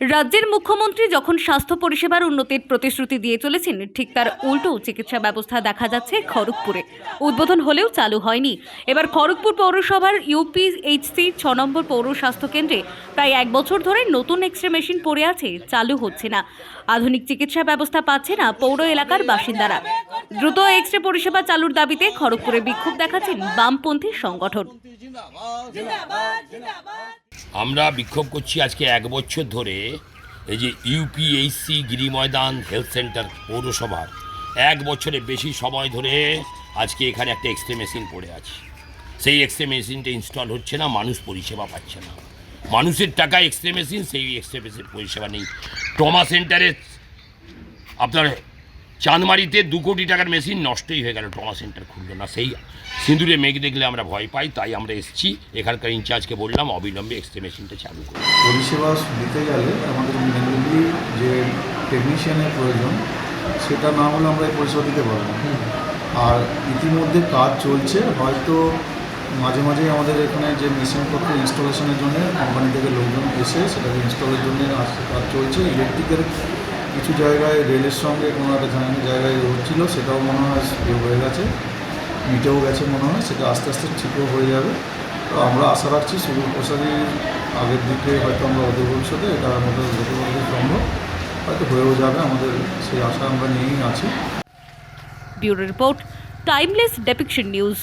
রাজ্যের মুখ্যমন্ত্রী যখন স্বাস্থ্য পরিষেবার উন্নতির প্রতিশ্রুতি দিয়ে চলেছেন, ঠিক তার উল্টো চিকিৎসা ব্যবস্থা দেখা যাচ্ছে খড়গপুরে। উদ্বোধন হলেও চালু হয়নি। এবার খড়গপুর পৌরসভার ইউপিএইচসি ছ নম্বর পৌর স্বাস্থ্য কেন্দ্রে প্রায় এক বছর ধরে নতুন এক্স রে মেশিন পড়ে আছে, চালু হচ্ছে না। আধুনিক চিকিৎসা ব্যবস্থা পাচ্ছে না পৌর এলাকার বাসিন্দারা। দ্রুত এক্স রে পরিষেবা চালুর দাবিতে খড়গপুরে বিক্ষোভ দেখাচ্ছেন বামপন্থী সংগঠন। আমরা বিক্ষোভ করছি আজকে এক বছর ধরে এই যে ইউপিএইচসি গিরি ময়দান হেলথ সেন্টার পৌরসভার। এক বছরের বেশি সময় ধরে আজকে এখানে একটা এক্সরে মেশিন পড়ে আছে। সেই এক্সরে মেশিনটা ইনস্টল হচ্ছে না, মানুষ পরিষেবা পাচ্ছে না। মানুষের টাকায় এক্সরে মেশিন, সেই এক্সরে মেশিন পরিষেবা নেই। ট্রমা সেন্টারে আপনার চাঁদমারিতে দু কোটি টাকার মেশিন নষ্টই হয়ে গেল ট্রমা সেন্টার খুললো না। সেই সিঁদুরে মেঘ দেখলে আমরা ভয় পাই তাই আমরা এসেছি। এখানকার ইনচার্জকে বললাম অবিলম্বে এক্সরে মেশিনটা চালু করুন পরিষেবা দিতে গেলে আমাদের মেনলি যে টেকনিশিয়ানের প্রয়োজন সেটা না হলে আমরা এই পরিষেবা দিতে পারব না। আর ইতিমধ্যে কাজ চলছে হয়তো মাঝে মাঝে আমাদের এখানে যে মেশিনপত্র ইনস্টলেশনের জন্য কোম্পানি থেকে লোকজন এসে সেটাকে ইনস্টলের জন্য আসতে কাজ চলছে। ইলেকট্রিকের কিছু জায়গায় রেলের সঙ্গে কোনো একটা জায়গায় জায়গায় হচ্ছিল, সেটাও মনে হয় ইয়ে হয়ে গেছে, মিটেও গেছে মনে হয়, সেটা আস্তে আস্তে ঠিকও হয়ে যাবে। তো আমরা আশা রাখছি সুদূর প্রসারী আগের দিকে হয়তো আমরা অদূর ভবিষ্যতে এটা আমাদের যত বছর সম্ভব হয়তো হয়েও যাবে, আমাদের সেই আশা আমরা নিয়েই আছি। Bureau report, timeless depiction news.